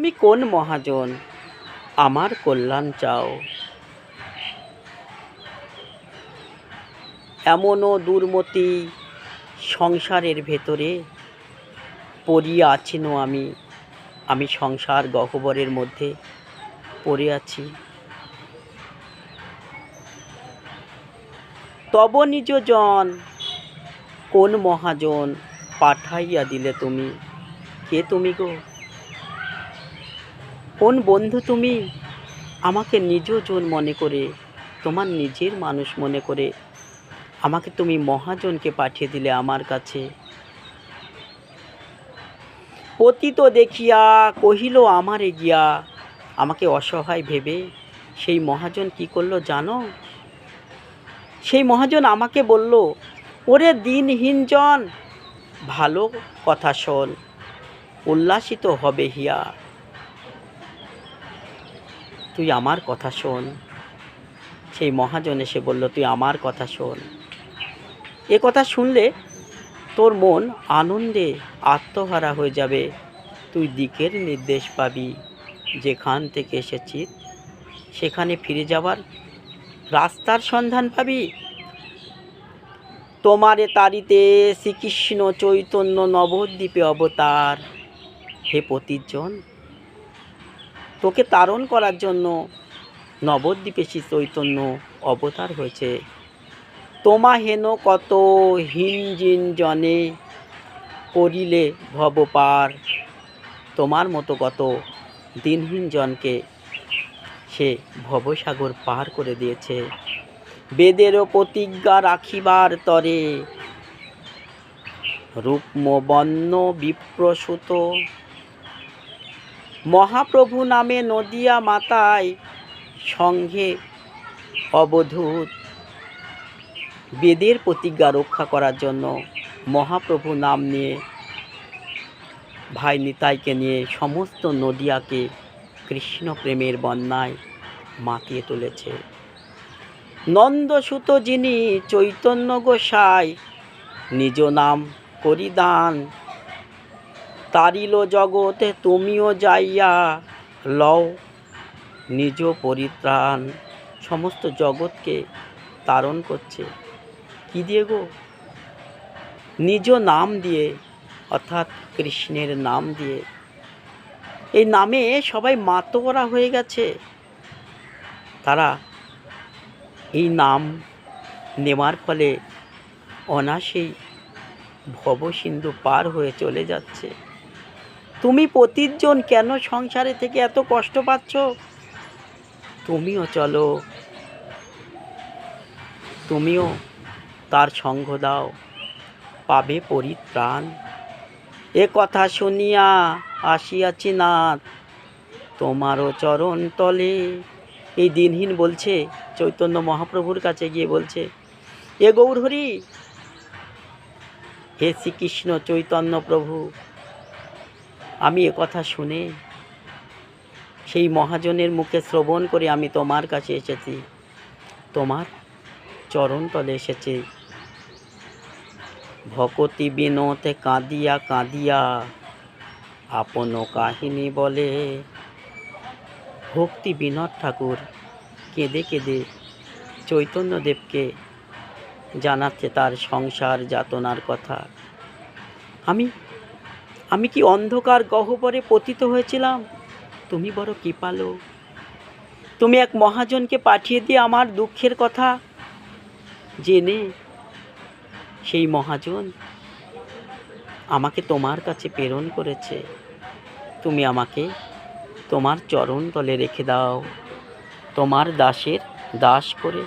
তুমি কোন মহাজন? আমার কল্যাণ চাও। এমনও দুর্মতি সংসারের ভেতরে পড়িয়া আছিন আমি। আমি সংসার গহ্বরের মধ্যে পড়ে আছি। তব নিজ জন কোন মহাজন পাঠাইয়া দিলে তুমি? কে তুমি গো? কোন বন্ধু তুমি? আমাকে নিজ জন মনে করে, তোমার নিজের মানুষ মনে করে। আমাকে তুমি মহাজনকে পাঠিয়ে দিলে আমার কাছে। পতিত দেখিয়া কহিল, আমার গিয়া আমাকে অসহায় ভেবে সেই মহাজন কি করল জানো? সেই মহাজন আমাকে বলল, ওরে দিনহীনজন ভালো কথা শোন, উল্লাসিত হবে হিয়া। তুই আমার কথা শোন। সেই মহাজন এসে বলল, তুই আমার কথা শোন। এ কথা শুনলে তোর মন আনন্দে আত্মহারা হয়ে যাবে। তুই দিকের নির্দেশ পাবি। যেখান থেকে এসেছিস, সেখানে ফিরে যাবার রাস্তার সন্ধান পাবি। তোমারে তারিতে শ্রীকৃষ্ণ চৈতন্য নবদ্বীপে অবতার। হে পতিজন তোকে তারণ করার জন্য নবদ্বীপে শ্রী চৈতন্য অবতার হয়েছে। তোমা হেন কত হিনজিন জনে করিলে ভব পার তোমার মতো কত দিনহীন জনকে সে ভবসাগর পার করে দিয়েছে। বেদেরও প্রতিজ্ঞা রাখিবার তরে রূপম বন্য বিপ্রসূত মহাপ্রভু নামে নদিয়া মাতায় সঙ্গে অবধূত। বেদের প্রতিজ্ঞা রক্ষা করার জন্য মহাপ্রভু নাম নিয়ে ভাই নিতাইকে নিয়ে সমস্ত নদিয়াকে কৃষ্ণ প্রেমের বন্যায় মাতিয়ে তুলেছে। নন্দসুত যিনি চৈতন্য গোসাই, নিজ নাম করি দান তারিল জগতে তুমিও যাইয়া লও নিজ পরিত্রাণ। সমস্ত জগৎকে তারণ করছে। কি দিয়ে গো? নিজ নাম দিয়ে, অর্থাৎ কৃষ্ণের নাম দিয়ে। এই নামে সবাই মাতোয়ারা হয়ে গেছে। তারা এই নাম নেওয়ার ফলে অনাসেই ভবসিন্ধু পার হয়ে চলে যাচ্ছে। তুমি প্রতিজন কেন সংসারে থেকে এত কষ্ট পাচ্ছ? তুমিও চলো। তুমিও তার সঙ্গ দাও। পাবে পরিত্রাণ। এ কথা শুনিয়া আসিয়াছি নাথ তোমারও চরণ তলে। এই দিনহীন বলছে, চৈতন্য মহাপ্রভুর কাছে গিয়ে বলছে, এ গৌরহরি, হে শ্রীকৃষ্ণ চৈতন্য প্রভু আমি এ কথা শুনে সেই মহাজনের মুখে শ্রবণ করে আমি তোমার কাছে এসেছি। তোমার চরণতলে এসেছে। ভকতি বিনোতে কাঁদিয়া কাঁদিয়া আপন কাহিনী বলে, ভক্তি বিনোদ ঠাকুর কেঁদে কেঁদে চৈতন্যদেবকে জানাচ্ছে তার সংসার যাতনার কথা। আমি আমি কি অন্ধকার গহ্বরে পতিত হয়েছিলাম? তুমি বড় কৃপালো। তুমি এক মহাজনকে পাঠিয়ে দিয়ে আমার দুঃখের কথা জেনে সেই মহাজন আমাকে তোমার কাছে প্রেরণ করেছে। তুমি আমাকে তোমার চরণ তলে রেখে দাও। তোমার দাসের দাস করে